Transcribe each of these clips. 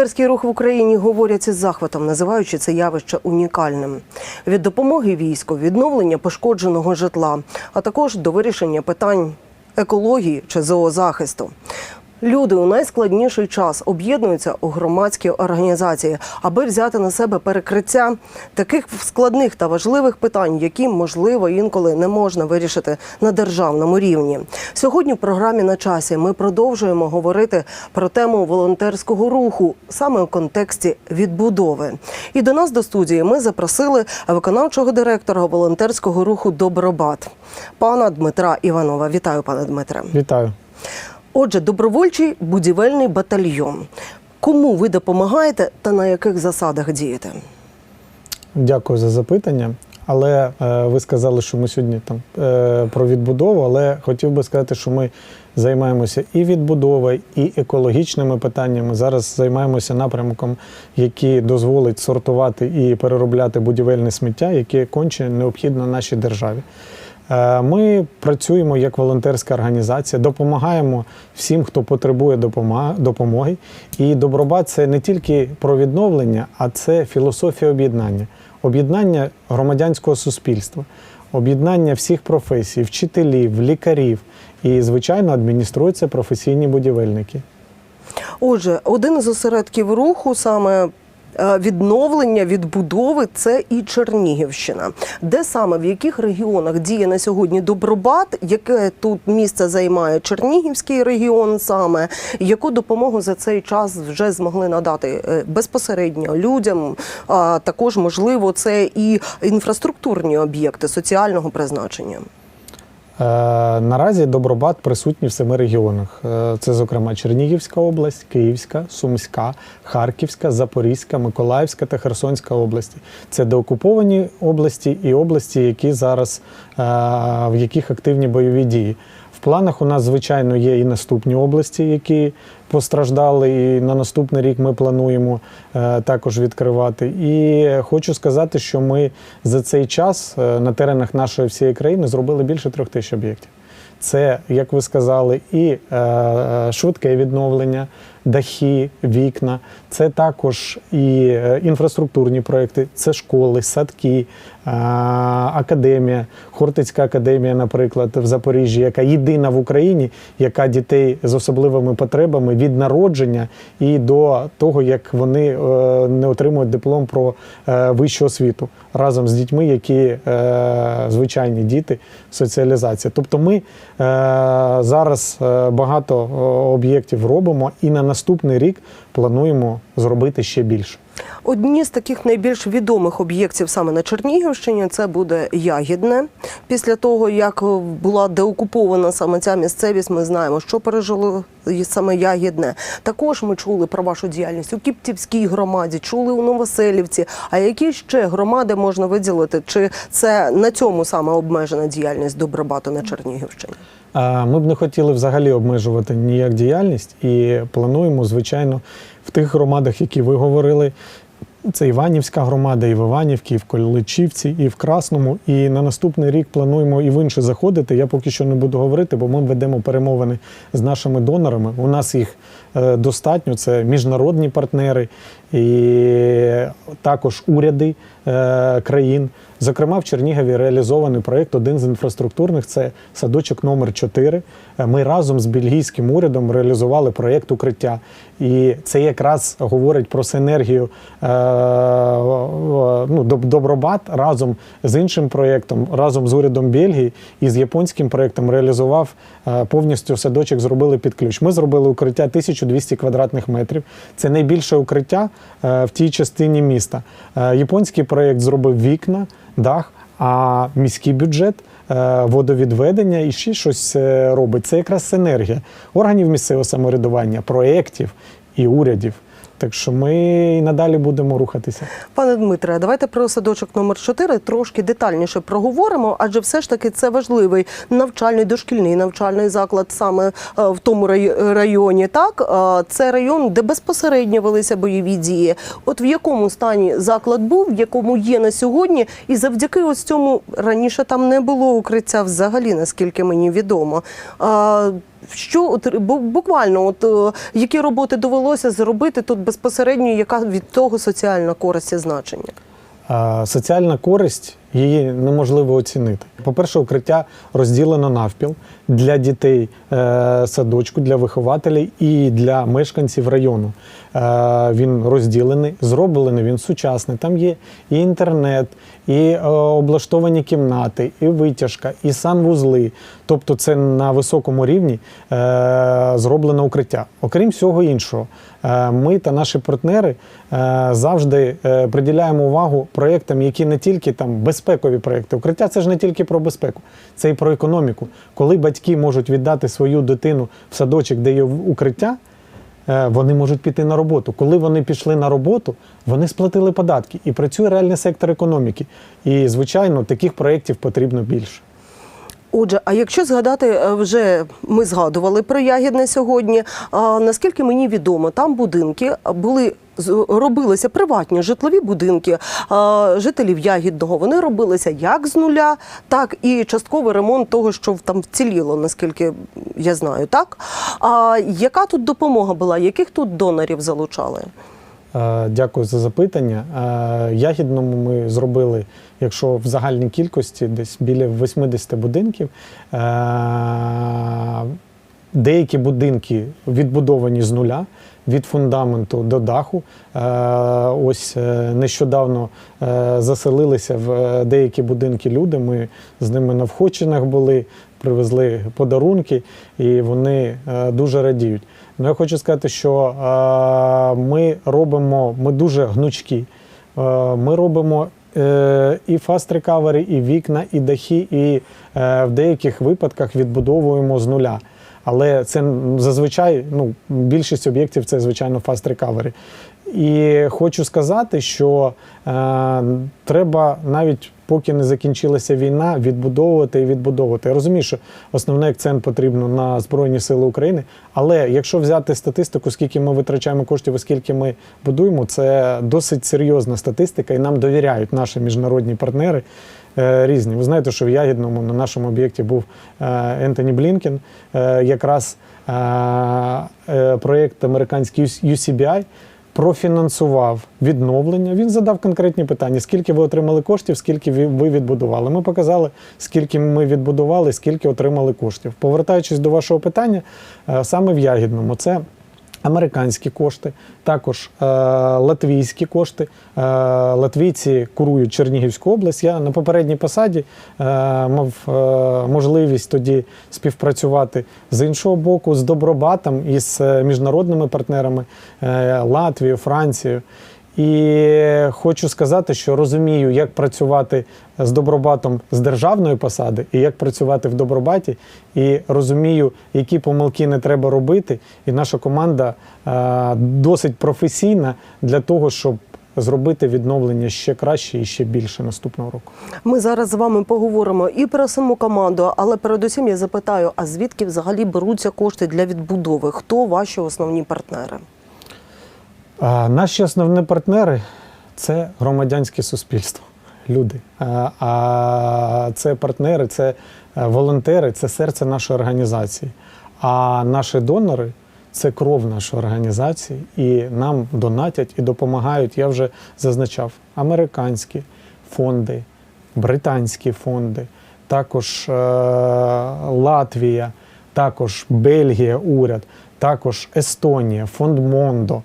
Волонтерський рух в Україні говорять із захватом, називаючи це явище унікальним. Від допомоги війську, відновлення пошкодженого житла, а також до вирішення питань екології чи зоозахисту. Люди у найскладніший час об'єднуються у громадські організації, аби взяти на себе перекриття таких складних та важливих питань, які можливо інколи не можна вирішити на державному рівні. Сьогодні в програмі на часі ми продовжуємо говорити про тему волонтерського руху саме у контексті відбудови. І до нас до студії ми запросили виконавчого директора волонтерського руху Добробат пана Дмитра Іванова. Вітаю, пане Дмитре. Вітаю. Отже, добровольчий будівельний батальйон. Кому ви допомагаєте та на яких засадах дієте? Дякую за запитання. Але е, ви сказали, що ми сьогодні там е, про відбудову, але хотів би сказати, що ми займаємося і відбудовою, і екологічними питаннями. Зараз займаємося напрямком, який дозволить сортувати і переробляти будівельне сміття, яке конче необхідно нашій державі. Е, Ми працюємо як волонтерська організація, допомагаємо всім, хто потребує допомоги. І добробат це не тільки про відновлення, а це філософія об'єднання, об'єднання громадянського суспільства, об'єднання всіх професій, вчителів, лікарів. І, звичайно, адмініструються професійні будівельники. Отже, один із осередків руху саме. Е, Відновлення відбудови це і Чернігівщина, де саме в яких регіонах діє на сьогодні Добробат, яке тут місце займає Чернігівський регіон, саме яку допомогу за цей час вже змогли надати е, безпосередньо людям. А також можливо це і інфраструктурні об'єкти соціального призначення. Е, Наразі Добробат присутній в семи регіонах. Е, Це, зокрема, Чернігівська область, Київська, Сумська, Харківська, Запорізька, Миколаївська та Херсонська області. Це деокуповані області і області, які зараз е, в яких активні бойові дії. Планах у нас, звичайно, є і наступні області, які постраждали, і на наступний рік ми плануємо е, також відкривати. І хочу сказати, що ми за цей час е, на теренах нашої всієї країни зробили більше трьох тисяч об'єктів. Це, як ви сказали, і е, швидке відновлення, дахи, вікна. Це також і е, інфраструктурні проекти, це школи, садки, е, академія, Хортицька академія, наприклад, в Запоріжжі, яка єдина в Україні, яка дітей з особливими потребами від народження і до того, як вони е, не отримують диплом про е, вищу освіту разом з дітьми, які е, звичайні діти, соціалізація. Тобто ми зараз багато об'єктів робимо і на наступний рік плануємо зробити ще більше. Одні з таких найбільш відомих об'єктів саме на Чернігівщині це буде Ягідне. Після того, як була деокупована саме ця місцевість, ми знаємо, що пережило саме Ягідне. Також ми чули про вашу діяльність у Кіптівській громаді, чули у Новоселівці. А які ще громади можна виділити? Чи це на цьому саме обмежена діяльність Добробату на Чернігівщині? Ми б не хотіли взагалі обмежувати ніяк діяльність і плануємо, звичайно, тих громадах, які ви говорили. Це Іванівська громада, і в Іванівці, і в Количівці, і в Красному. І на наступний рік плануємо і в інші заходити. Я поки що не буду говорити, бо ми ведемо перемовини з нашими донорами. У нас їх е, достатньо. Це міжнародні партнери і також уряди е, країн. Зокрема, в Чернігові реалізований проєкт один з інфраструктурних це садочок номер 4 Ми разом з бельгійським урядом реалізували проєкт укриття. І це якраз говорить про синергію е, ну, Добробат разом з іншим проєктом, разом з урядом Бельгії і з японським проєктом реалізував е, повністю садочок, зробили під ключ. Ми зробили укриття 1200 квадратних метрів. Це найбільше укриття е, в тій частині міста. Е, Японський проєкт зробив вікна, дах, а міський бюджет. е, Водовідведення і ще щось е, робить. Це якраз синергія органів місцевого самоврядування, проєктів і урядів. Так що ми і надалі будемо рухатися. Пане Дмитре, давайте про садочок номер 4 трошки детальніше проговоримо, адже все ж таки це важливий навчальний дошкільний навчальний заклад саме е, в тому районі. Так Е, це район, де безпосередньо велися бойові дії. От в якому стані заклад був, в якому є на сьогодні, і завдяки ось цьому раніше там не було укриття взагалі, наскільки мені відомо. Що буквально, от е, які роботи довелося зробити тут безпосередньо, яка від того соціальна користь і значення? Соціальна користь її неможливо оцінити. По-перше, укриття розділено навпіл для дітей е, садочку, для вихователів і для мешканців району. Е, Він розділений, зроблений, він сучасний. Там є і інтернет, і е, облаштовані кімнати, і витяжка, і санвузли. Тобто, це на високому рівні зроблено укриття. Окрім всього іншого, ми та наші партнери завжди приділяємо увагу проєктам, які не тільки там безпекові проєкти. Укриття це ж не тільки про безпеку, це і про економіку. Коли батьки можуть віддати свою дитину в садочок, де є укриття. е, Вони можуть піти на роботу. Коли вони пішли на роботу, вони сплатили податки і працює реальний сектор економіки. І, звичайно, таких проєктів потрібно більше. Отже, а якщо згадати, е, вже ми згадували про Ягідне сьогодні. А наскільки мені відомо, там будинки були робилися приватні житлові будинки а, жителів Ягідного. Вони робилися як з нуля, так і частковий ремонт того, що там вціліло, наскільки я знаю. Так а яка тут допомога була? Яких тут донорів залучали? Е, Дякую за запитання. Е, Ягідному ми зробили, якщо в загальній кількості, десь біля 80 будинків. Е, Деякі будинки відбудовані з нуля. Від фундаменту до даху. Е, Ось е, нещодавно заселилися в деякі будинки люди. Ми з ними на входчинах були, привезли подарунки, і вони дуже радіють. Ну, я хочу сказати, що ми робимо, ми дуже гнучкі. Ми робимо і фаст рекавері, і вікна, і дахи, і е, в деяких випадках відбудовуємо з нуля. Але це зазвичай ну, більшість об'єктів це звичайно фаст рекавері. І хочу сказати, що е, треба навіть поки не закінчилася війна, відбудовувати і відбудовувати. Я розумію, що основний акцент потрібно на Збройні Сили України. Але якщо взяти статистику, скільки ми витрачаємо коштів, і скільки ми будуємо, це досить серйозна статистика, і нам довіряють наші міжнародні партнери е, різні. Ви знаєте, що в Ягідному на нашому об'єкті був е, Ентоні Блінкен, е, якраз проєкт американський UCBI профінансував відновлення. Він задав конкретні питання: скільки ви отримали коштів, скільки ви відбудували. Ми показали, скільки ми відбудували, скільки отримали коштів. Повертаючись до вашого питання, е, саме в Ягідному це. Американські кошти, також е, латвійські кошти. Е, латвійці курують Чернігівську область. Я на попередній посаді е, мав е, можливість тоді співпрацювати з іншого боку з Добробатом і з е, міжнародними партнерами е, Латвією, Францією. І хочу сказати, що розумію, як працювати з добробатом з державної посади і як працювати в добробаті, і розумію, які помилки не треба робити. І наша команда е, досить професійна для того, щоб зробити відновлення ще краще і ще більше наступного року. Ми зараз з вами поговоримо і про саму команду, але передусім я запитаю: а звідки взагалі беруться кошти для відбудови? Хто ваші основні партнери? Наші основні партнери це громадянське суспільство, люди. А, А це партнери, це е, волонтери, це серце нашої організації. А наші донори це кров нашої організації, і нам донатять і допомагають. Я вже зазначав американські фонди, британські фонди, також е, Латвія, також Бельгія, уряд, також Естонія, фонд Мондо, е,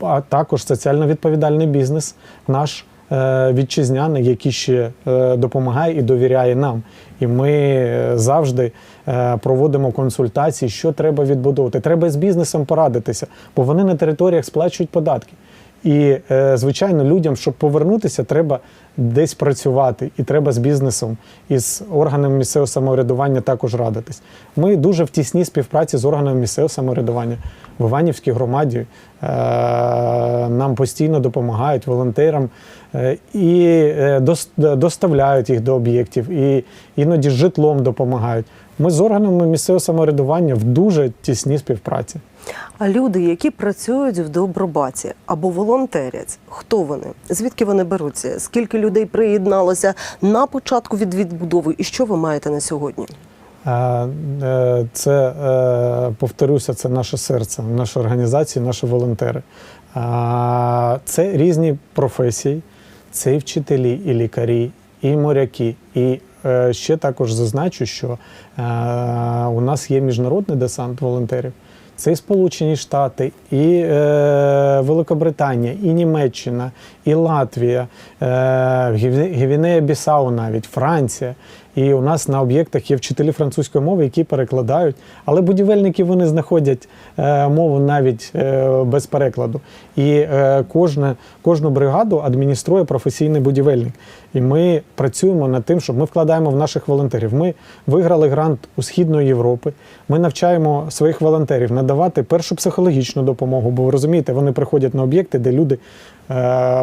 а також соціально відповідальний бізнес наш е, вітчизняний, який ще е, допомагає і довіряє нам. І ми завжди проводимо консультації, що треба відбудовувати. Треба з бізнесом порадитися, бо вони на територіях сплачують податки. І, звичайно, людям, щоб повернутися, треба десь працювати, і треба з бізнесом і з органами місцевого самоврядування також радитись. Ми дуже в тісній співпраці з органами місцевого самоврядування в Іванівській громаді. Е, Нам постійно допомагають волонтерам е, і е, доставляють їх до об'єктів, і іноді житлом допомагають. Ми з органами місцевого самоврядування в дуже тісній співпраці. А люди, які працюють в добробаті або волонтерять, хто вони? Звідки вони беруться? Скільки людей приєдналося на початку від відбудови? І що ви маєте на сьогодні? Е, Це е, повторюся, це наше серце, наша організація, наші волонтери. Це різні професії, це і вчителі, і лікарі, і моряки. І е, ще також зазначу, що у нас є міжнародний десант волонтерів. Це і Сполучені Штати, і е, Великобританія, і Німеччина, і Латвія, е, Гівінея Бісау, навіть, Франція. І у нас на об'єктах є вчителі французької мови, які перекладають, але будівельники вони знаходять е, мову навіть е, без перекладу. І е, кожне, кожну бригаду адмініструє професійний будівельник. І ми працюємо над тим, щоб ми вкладаємо в наших волонтерів. Ми виграли грант у Східної Європи. Ми навчаємо своїх волонтерів надавати першу психологічну допомогу, бо ви розумієте, вони приходять на об'єкти, де люди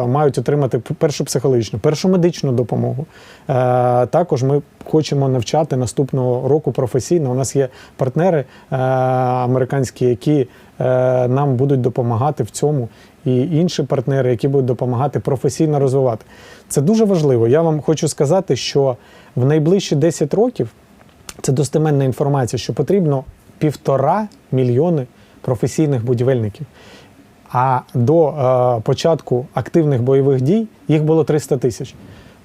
мають отримати першу психологічну, першу медичну допомогу. Е, також ми хочемо навчати наступного року професійно. У нас є партнери е, американські, які е, нам будуть допомагати в цьому, і інші партнери, які будуть допомагати професійно розвивати. Це дуже важливо. Я вам хочу сказати, що в найближчі 10 років це достеменна інформація, що потрібно півтора мільйони професійних будівельників. А до е, початку активних бойових дій їх було 300 тисяч.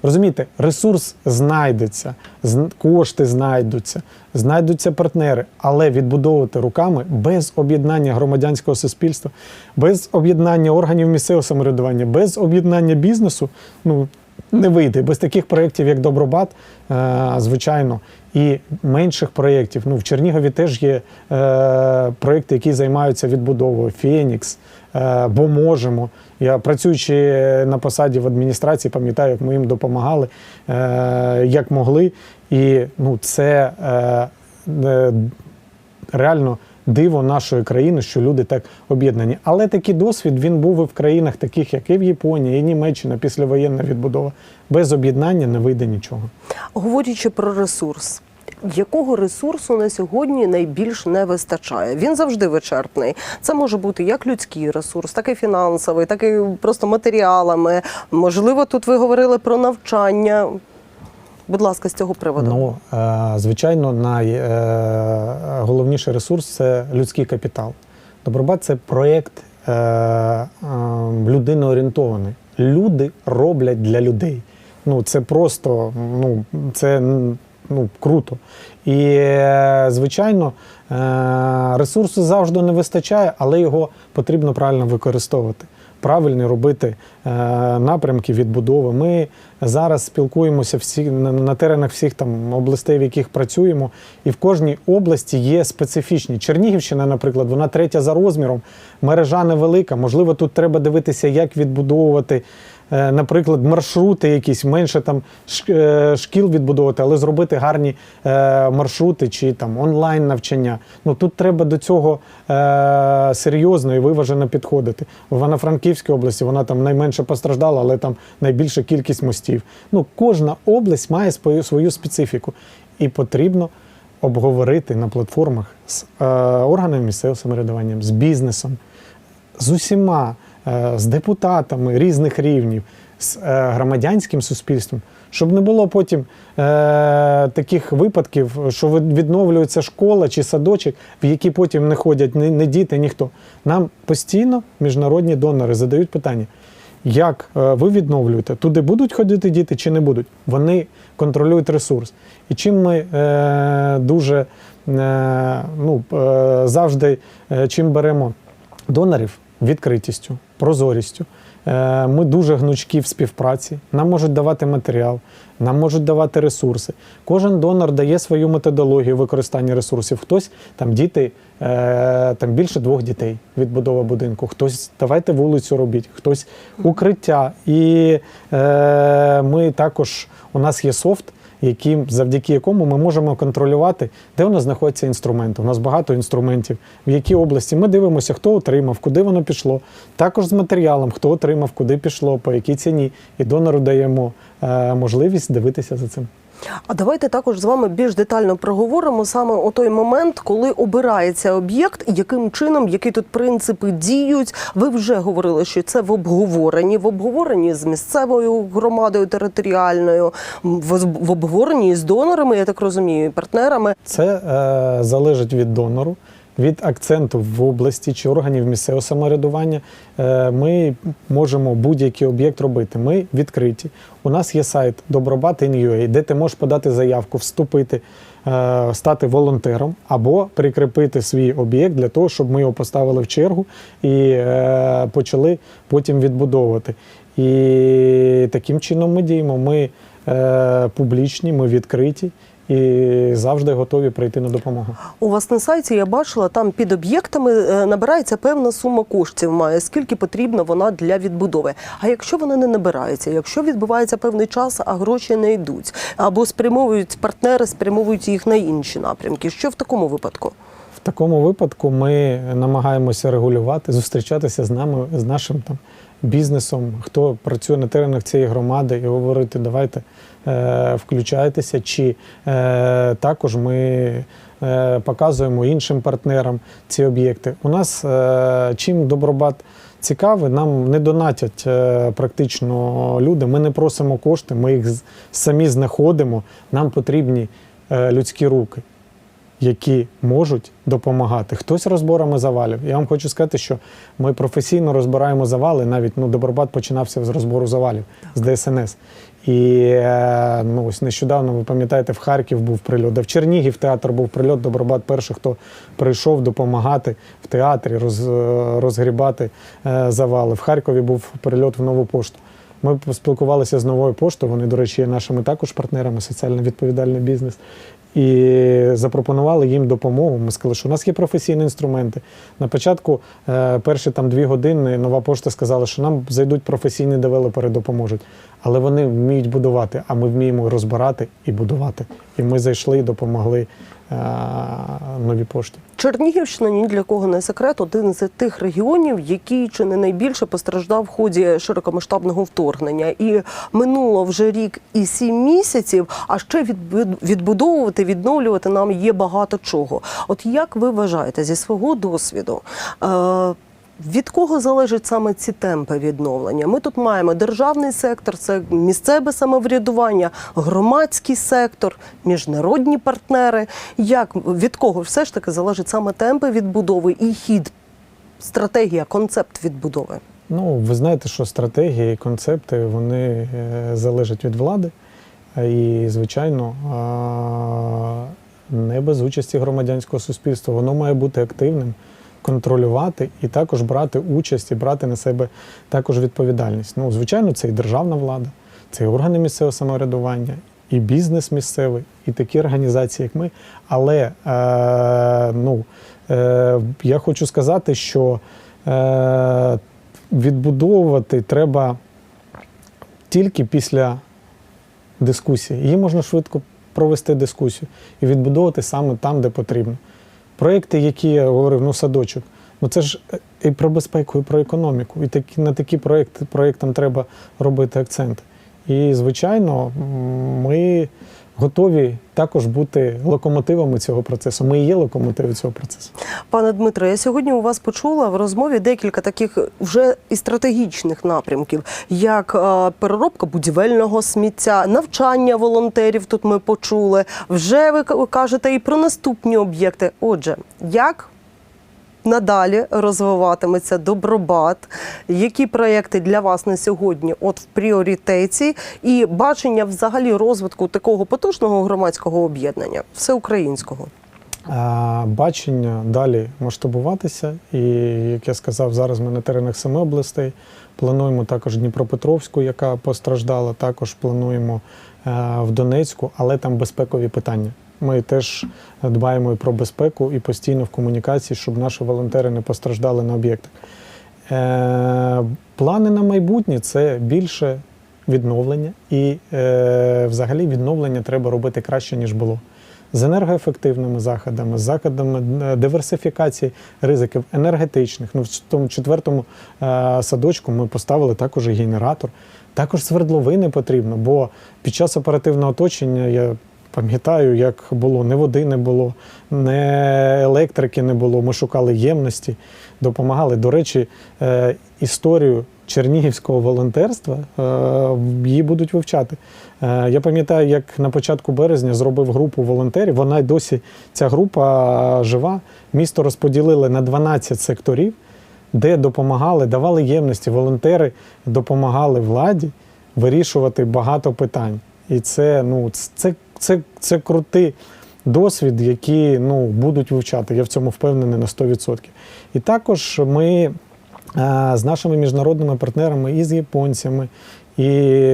Розумієте, ресурс знайдеться, зн- кошти знайдуться, знайдуться партнери, але відбудовувати руками без об'єднання громадянського суспільства, без об'єднання органів місцевого самоврядування, без об'єднання бізнесу, ну не вийде. Без таких проєктів, як Добробат, е, звичайно, і менших проєктів. Ну, в Чернігові теж є е, проєкти, які займаються відбудовою. Фенікс, бо можемо. Я працюючи на посаді в адміністрації, пам'ятаю, як ми їм допомагали, е, як могли. І ну, це е, е, реально диво нашої країни, що люди так об'єднані. Але такий досвід він був і в країнах, таких як і в Японії, і Німеччина, післявоєнна відбудова. Без об'єднання не вийде нічого. Говорячи про ресурс. Якого ресурсу на сьогодні найбільш не вистачає? Він завжди вичерпний. Це може бути як людський ресурс, так і фінансовий, так і просто матеріалами. Можливо, тут ви говорили про навчання. Будь ласка, з цього приводу. Ну, е, звичайно, найголовніший ресурс це людський капітал. Добробат це проєкт е, е, людиноорієнтований. Люди роблять для людей. Ну, це просто ну, це ну, круто. І, е, звичайно, е, ресурсу завжди не вистачає, але його потрібно правильно використовувати. Правильно робити е, напрямки відбудови. Ми зараз спілкуємося всі на, на теренах всіх там областей, в яких працюємо, і в кожній області є специфічні. Чернігівщина, наприклад, вона третя за розміром, мережа невелика. Можливо, тут треба дивитися, як відбудовувати. Е, Наприклад, маршрути якісь менше там е, шкіл відбудовувати, але зробити гарні е, маршрути чи там онлайн навчання. Ну тут треба до цього серйозно і виважено підходити. В Івано-Франківській області вона там найменше постраждала, але там найбільша кількість мостів. Ну кожна область має свою, специфіку, і потрібно обговорити на платформах з е, органами місцевого самоврядування, з бізнесом, з усіма, з депутатами різних рівнів, з е, громадянським суспільством, щоб не було потім е, таких випадків, що відновлюється школа чи садочок, в які потім не ходять ні, діти, ніхто. Нам постійно міжнародні донори задають питання. Як е, ви відновлюєте? Туди будуть ходити діти чи не будуть? Вони контролюють ресурс. І чим ми е, дуже е, ну, е, завжди е, чим беремо донорів відкритістю, прозорістю. Е, Ми дуже гнучкі в співпраці. Нам можуть давати матеріал, нам можуть давати ресурси. Кожен донор дає свою методологію використання ресурсів. Хтось там діти, е, там більше двох дітей відбудова будинку. Хтось давайте вулицю робіть, хтось укриття. І е, ми також у нас є софт яким, завдяки якому ми можемо контролювати, де у нас знаходяться інструменти. У нас багато інструментів, в якій області ми дивимося, хто отримав, куди воно пішло. Також з матеріалом, хто отримав, куди пішло, по якій ціні. І донору даємо е, можливість дивитися за цим. А давайте також з вами більш детально проговоримо саме о той момент, коли обирається об'єкт, яким чином, які тут принципи діють. Ви вже говорили, що це в обговоренні, в обговоренні з місцевою громадою територіальною, в, обговоренні з донорами, я так розумію, партнерами. Це е, залежить від донору, від акценту в області чи органів місцевого самоврядування. Е, ми можемо будь-який об'єкт робити. Ми відкриті. У нас є сайт Добробат.in.ua, де ти можеш подати заявку, вступити, е, стати волонтером або прикріпити свій об'єкт для того, щоб ми його поставили в чергу і е, почали потім відбудовувати. І таким чином ми діємо. Ми публічні, ми відкриті і завжди готові прийти на допомогу. У вас на сайті я бачила, там під об'єктами е, набирається певна сума коштів. Має скільки потрібна вона для відбудови. А якщо вона не набирається, якщо відбувається певний час, а гроші не йдуть, або спрямовують партнери, спрямовують їх на інші напрямки. Що в такому випадку? В такому випадку ми намагаємося регулювати, зустрічатися з нами, з нашим там бізнесом, хто працює на теренах цієї громади, і говорити, давайте включайтеся. Чи е, також ми е, показуємо іншим партнерам ці об'єкти. У нас е, чим добробат цікавий, нам не донатять е, практично люди. Ми не просимо кошти, ми їх самі знаходимо. Нам потрібні е, людські руки які можуть допомагати. Хтось розборами завалів. Я вам хочу сказати, що ми професійно розбираємо завали. Навіть ну, Добробат починався з розбору завалів з ДСНС. І е, ну, ось нещодавно, ви пам'ятаєте, в Харків був прильот, де в Чернігів театр був прильот. Добробат перший, хто прийшов допомагати в театрі, роз, е, розгрібати е, завали. В Харкові був прильот в нову пошту. Ми поспілкувалися з новою поштою. Вони, до речі, є нашими також партнерами, соціально відповідальний бізнес. І запропонували їм допомогу. Ми сказали, що у нас є професійні інструменти. На початку, перші там дві години, нова пошта сказала, що нам зайдуть професійні девелопери, допоможуть. Але вони вміють будувати, а ми вміємо розбирати і будувати. І ми зайшли і допомогли е, новій пошті. Чернігівщина ні для кого не секрет, один з тих регіонів, який чи не найбільше постраждав в ході широкомасштабного вторгнення. І минуло вже рік і сім місяців. А ще відбу- відбудовувати, відновлювати нам є багато чого. От як ви вважаєте зі свого досвіду? Е- від кого залежать саме ці темпи відновлення? Ми тут маємо державний сектор, це місцеве самоврядування, громадський сектор, міжнародні партнери. Як від кого все ж таки залежать саме темпи відбудови і хід, стратегія, концепт відбудови? Ну, ви знаєте, що стратегії і концепти вони е, залежать від влади. І, звичайно, не без участі громадянського суспільства. Воно має бути активним, контролювати і також брати участь і брати на себе також відповідальність. Ну, звичайно, це і державна влада, це і органи місцевого самоврядування, і бізнес місцевий, і такі організації, як ми. Але е, ну, е, я хочу сказати, що е, відбудовувати треба тільки після дискусії. Її можна швидко провести дискусію і відбудовувати саме там, де потрібно. Проєкти, які я говорив, ну садочок, ну це ж е, і про безпеку, і про економіку. І такі, на такі проекти проектам треба робити акценти. І, звичайно, ми готові також бути локомотивами цього процесу. Ми і є локомотиви цього процесу. Пане Дмитро, я сьогодні у вас почула в розмові декілька таких вже і стратегічних напрямків, як е, переробка будівельного сміття, навчання волонтерів. Тут ми почули. Вже ви кажете і про наступні об'єкти. Отже, як надалі розвиватиметься добробат? Які проекти для вас на сьогодні от в пріоритеті і бачення взагалі розвитку такого потужного громадського об'єднання всеукраїнського? Бачення далі масштабуватися. І, як я сказав, зараз ми на теренах семи областей. Плануємо також Дніпропетровську, яка постраждала. Також плануємо е, в Донецьку, але там безпекові питання. Ми теж дбаємо і про безпеку, і постійно в комунікації, щоб наші волонтери не постраждали на об'єктах. Е, Плани на майбутнє це більше відновлення, і е, взагалі відновлення треба робити краще, ніж було. з енергоефективними заходами, з заходами е, диверсифікації ризиків енергетичних. Ну, в тому четвертому е, садочку ми поставили також і генератор. Також свердловини потрібно, бо під час оперативного оточення я пам'ятаю, як було, не води не було, не електрики не було. Ми шукали ємності, допомагали. До речі, е, історію чернігівського волонтерства е, її будуть вивчати. Е, Я пам'ятаю, як на початку березня зробив групу волонтерів. Вона й досі ця група жива. Місто розподілили на 12 секторів, де допомагали, давали ємності. Волонтери допомагали владі вирішувати багато питань. І це, ну, це, це, це крутий досвід, який ну, будуть вивчати. Я в цьому впевнений на 100%. І також ми з нашими міжнародними партнерами і з японцями, і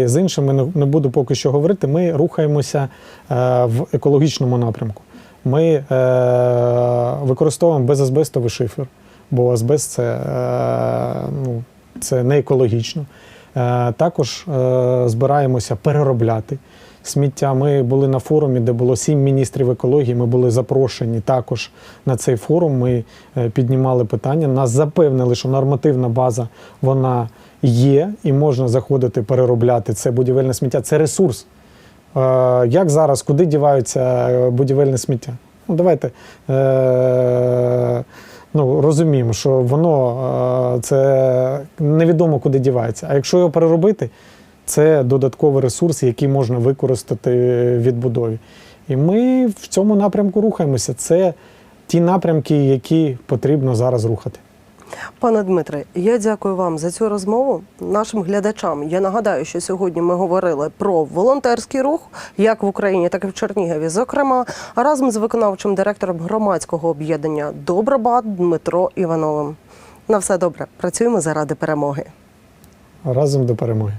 з іншими не буду поки що говорити. Ми рухаємося е, в екологічному напрямку. Ми е, використовуємо безазбестовий шифер, бо азбест це, е, ну, це не екологічно. Е, Також е, збираємося переробляти сміття. Ми були на форумі, де було сім міністрів екології. Ми були запрошені також на цей форум. Ми е, піднімали питання. Нас запевнили, що нормативна база вона є і можна заходити переробляти це будівельне сміття. Це ресурс. Як зараз, куди діваються будівельне сміття? Ну, давайте ну, розуміємо, що воно е, це невідомо куди дівається. А якщо його переробити, це додатковий ресурс, який можна використати в відбудові. І ми в цьому напрямку рухаємося. Це ті напрямки, які потрібно зараз рухати. Пане Дмитре, я дякую вам за цю розмову. Нашим глядачам я нагадаю, що сьогодні ми говорили про волонтерський рух, як в Україні, так і в Чернігові. Зокрема, разом з виконавчим директором громадського об'єднання Добробат Дмитро Івановим. На все добре. Працюємо заради перемоги. Разом до перемоги.